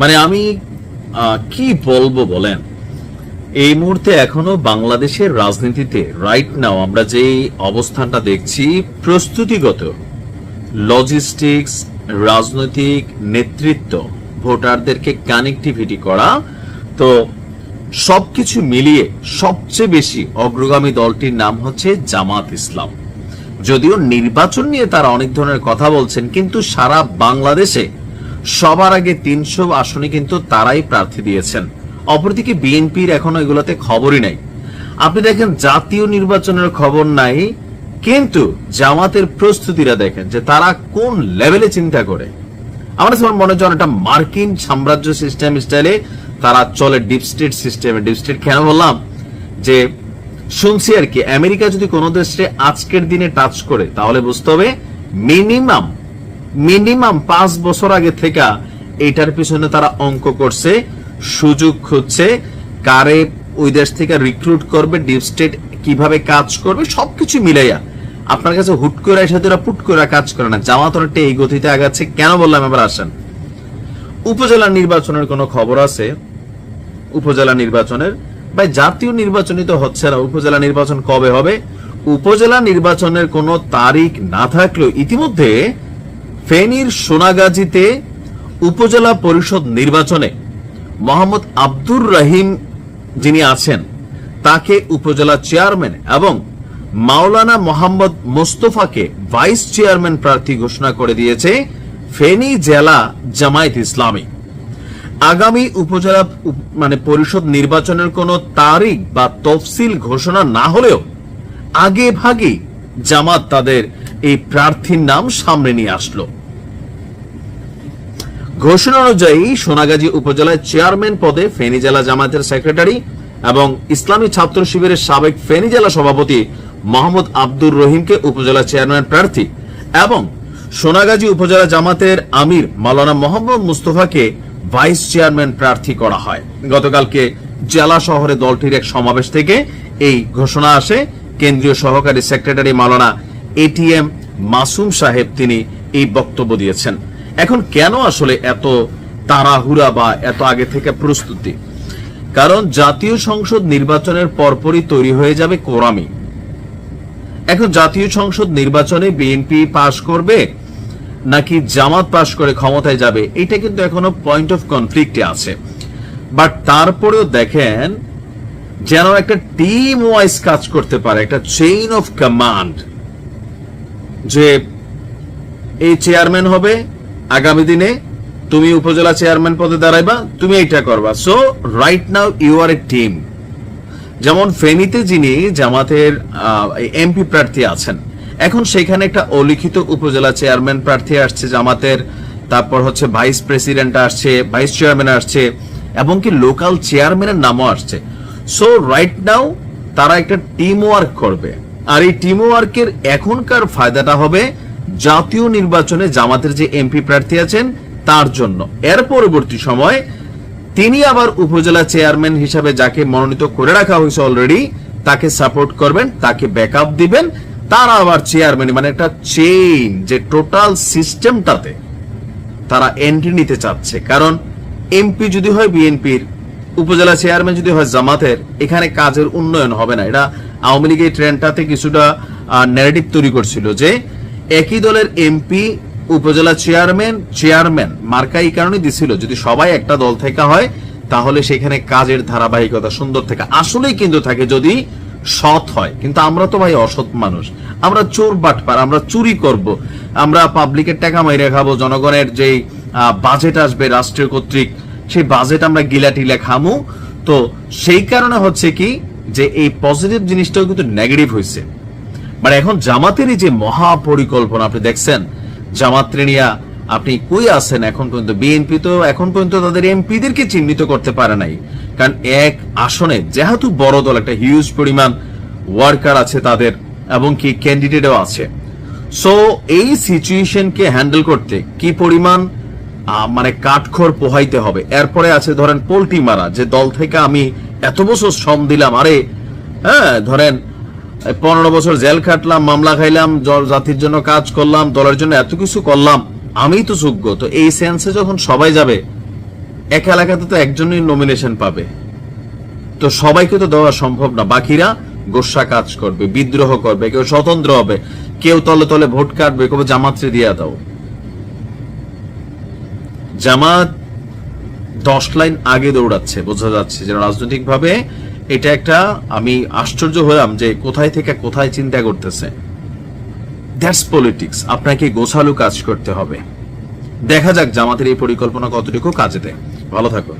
মানে আমি কি বলব বলেন? এই মুহূর্তে এখনও বাংলাদেশের রাজনীতিতে রাইট নাও আমরা যে অবস্থানটা দেখছি, প্রস্তুতিগত লজিস্টিক্স রাজনৈতিক নেতৃত্ব, ভোটারদেরকে কানেক্টিভিটি করা, তো সবকিছু মিলিয়ে সবচেয়ে বেশি অগ্রগামী দলটির নাম হচ্ছে জামাত ইসলাম। যদিও নির্বাচন নিয়ে তারা অনেক ধরনের কথা বলছেন, কিন্তু সারা বাংলাদেশে সবার আগে তিনশো আসনে কিন্তু তারাই প্রার্থী দিয়েছেন। অপরদিকে বিএনপির এখনও এগুলোতে খবরই নাই। আপনি দেখেন, জাতীয় নির্বাচনের খবর নাই, কিন্তু জামাতের প্রস্তুতিরা দেখেন যে তারা কোন লেভেলে চিন্তা করে। আমার মনে হচ্ছে অনেকটা মার্কিন সাম্রাজ্য সিস্টেম স্টাইলে তারা চলে ডিপ স্টেট সিস্টেমে। ডিপ স্টেট কেন বললাম? যে শুনছি আর কি, আমেরিকা যদি কোনো দেশে আজকের দিনে টাচ করে, তাহলে বুঝতে হবে মিনিমাম মিনিমাম পাঁচ বছর আগে থেকে এটার পিছনে তারা অঙ্ক করছে, সুযোগ খুঁজছে, কারে ওই দেশ থেকে রিক্রুট করবে ডিপ স্টেট কীভাবে কাজ করবে, সবকিছু মিলাইয়া। আপনার কাছে হুট করে এসে তোরা পুট করে কাজ করে না। জামাত অনেকটা এই গতিতে আগাচ্ছে। কেন বললাম এবার আসেন? উপজেলা নির্বাচনের কোনো খবর আছে? উপজেলা নির্বাচনের? বা জাতীয় নির্বাচনই তো হচ্ছে না। উপজেলা নির্বাচন কবে হবে? উপজেলা নির্বাচনের কোনো তারিখ না থাকলেও ইতিমধ্যে ফেনীর সোনাগাজীতে উপজেলা পরিষদ নির্বাচনে মোহাম্মদ আব্দুর রহিম যিনি আছেন, তাকে উপজেলা চেয়ারম্যান এবং মাওলানা মোহাম্মদ মোস্তফাকে ভাইস চেয়ারম্যান প্রার্থী ঘোষণা করে দিয়েছে ফেনী জেলা জামায়াত ইসলামী। আগামী উপজেলা মানে পরিষদ নির্বাচনের কোনো তারিখ বা তফসিল ঘোষণা না হলেও আগে ভাগে জামাত তাদের এই প্রার্থীর নাম সামনে নিয়ে আসলো। ঘোষণা অনুযায়ী সোনাগাজী উপজেলায় চেয়ারম্যান পদে ফেনী জেলা জামায়াতের সেক্রেটারি এবং ইসলামী ছাত্র শিবিরের সাবেক ফেনী জেলা সভাপতি মোহাম্মদ আব্দুর রহিমকে উপজেলা চেয়ারম্যান প্রার্থী এবং সোনাগাজী উপজেলা জামাতের আমির মাওলানা মোহাম্মদ মুস্তফাকে ভাইস চেয়ারম্যান প্রার্থী করা হয়। গতকালকে জেলা শহরে দলটির এক সমাবেশ থেকে এই ঘোষণা আসে। কেন্দ্রীয় সহকারী সেক্রেটারি মাওলানা এটিএম মাসুম সাহেব তিনি এই বক্তব্য দিয়েছেন। এখন কেন আসলে এত তাড়াহুড়া বা এত আগে থেকে প্রস্তুতি? কারণ জাতীয় সংসদ নির্বাচনের পরপরই তৈরি হয়ে যাবে কোরামি। এখন জাতীয় সংসদ নির্বাচনে বিএনপি পাশ করবে নাকি জামাত পাশ করে ক্ষমতায় যাবে, এটা কিন্তু এখনও পয়েন্ট অফ কনফ্লিক্টে আছে। বাট তারপরেও দেখেন, যেন একটা টিম ওয়াইজ কাজ করতে পারে, একটা চেইন অফ কমান্ড যে এই চেয়ারম্যান হবে, আগামী দিনে তুমি উপজেলা চেয়ারম্যান পদে দাঁড়াইবা, তুমি এইটা করবা। So right now you are a team যেমন ফেনীতে যিনি জামাতের এমপি প্রার্থী আছেন, এখন সেখানে একটা অলিখিত উপজেলা চেয়ারম্যান প্রার্থী আসছে জামাতের, তারপর হচ্ছে ভাইস প্রেসিডেন্ট আসছে ভাইস চেয়ারম্যান আসছে, এবং কি লোকাল চেয়ারম্যানের নামও আসছে। সো রাইট নাও তারা একটা টিম ওয়ার্ক করবে। আর এই টিম ওয়ার্কের এখনকার ফায়দাটা হবে জাতীয় নির্বাচনে জামাতের যে এমপি প্রার্থী আছেন, তার জন্য। এর পরবর্তী সময় তিনি আবার উপজেলা চেয়ারম্যান হিসাবে যাকে মনোনীত করে রাখা হয়েছে অলরেডি তাকে সাপোর্ট করবেন, তাকে ব্যাকআপ দিবেন। তারা আবার চেয়ারম্যান মানে একটা চেইন যে টোটাল সিস্টেমটাতে তারা এন্ট্রি নিতে চাচ্ছে। কারণ এমপি যদি হয় বিএনপির উপজেলা চেয়ারম্যান যদি হয় জামাতের, এখানে কাজের উন্নয়ন হবে না। এটা আওয়ামী লীগের ট্রেনটাতে কিছুটা ন্যারেটিভ তৈরি করছিল যে একই দলের এমপি উপজেলা চেয়ারম্যান চেয়ারম্যান মার্কা এই কারণে দিছিল, যদি সবাই একটা দল থেকে হয়, তাহলে সেখানে কাজের ধারাবাহিকতা সুন্দর থাকে আসলেই কিন্তু থাকে যদি সৎ হয়। কিন্তু আমরা তো ভাই অসৎ মানুষ। আমরা চোর বাটপার, আমরা চুরি করব। আমরা পাবলিকের টাকা মাইরে খাব, জনগণের যেই বাজেট আসবে রাষ্ট্রীয় কর্তৃক, সেই বাজেট আমরা গিলা টিলা খামু। তো সেই কারণে হচ্ছে কি যে এই পজিটিভ জিনিসটাও কিন্তু নেগেটিভ হয়েছে মানে এখন জামাতের এই যে মহা পরিকল্পনা আপনি দেখছেন, জামাত আপনি কই আছেন এখন পর্যন্ত? বিএনপি তো এখন পর্যন্ত তাদের এমপিদেরকে চিহ্নিত করতে পারে নাই। কারণ এক আসনে যেহেতু বড় দল, একটা হিউজ পরিমাণ ওয়ার্কার আছে তাদের, এবং কি ক্যান্ডিডেটও আছে। সো এই সিচুয়েশনকে হ্যান্ডেল করতে কি পরিমাণ মানে কাঠখড় পোহাইতে হবে? এরপরে আছে ধরেন পোল্টি মারা, যে দল থেকে আমি এত বছর শ্রম দিলাম, আরে হ্যাঁ ধরেন পনেরো বছর জেল খাটলাম, মামলা খাইলাম জাতির জন্য কাজ করলাম, দলের জন্য এত কিছু করলাম আমি তো যোগ্য। তো এই সেন্সে যখন সবাই যাবে, এক এলাকাতে তো একজনই নমিনেশন পাবে। তো সবাইকে তো দেওয়া সম্ভব না। বাকিরা গোসা কাজ করবে, বিদ্রোহ করবে, কেউ স্বতন্ত্র হবে, কেউ তলে তলে ভোট কাটবে, কেউ জামাত্রে দিয়া দাও। জামাত দশ লাইন আগে দৌড়াচ্ছে, বোঝা যাচ্ছে যে রাজনৈতিক ভাবে এটা একটা, আমি আশ্চর্য হলাম যে কোথায় থেকে কোথায় চিন্তা করতেছে। দ্যাটস পলিটিক্স আপনাকে গোছালো কাজ করতে হবে। দেখা যাক জামাতের এই পরিকল্পনা কতটুকু কাজে দেয়। ভালো থাকুন।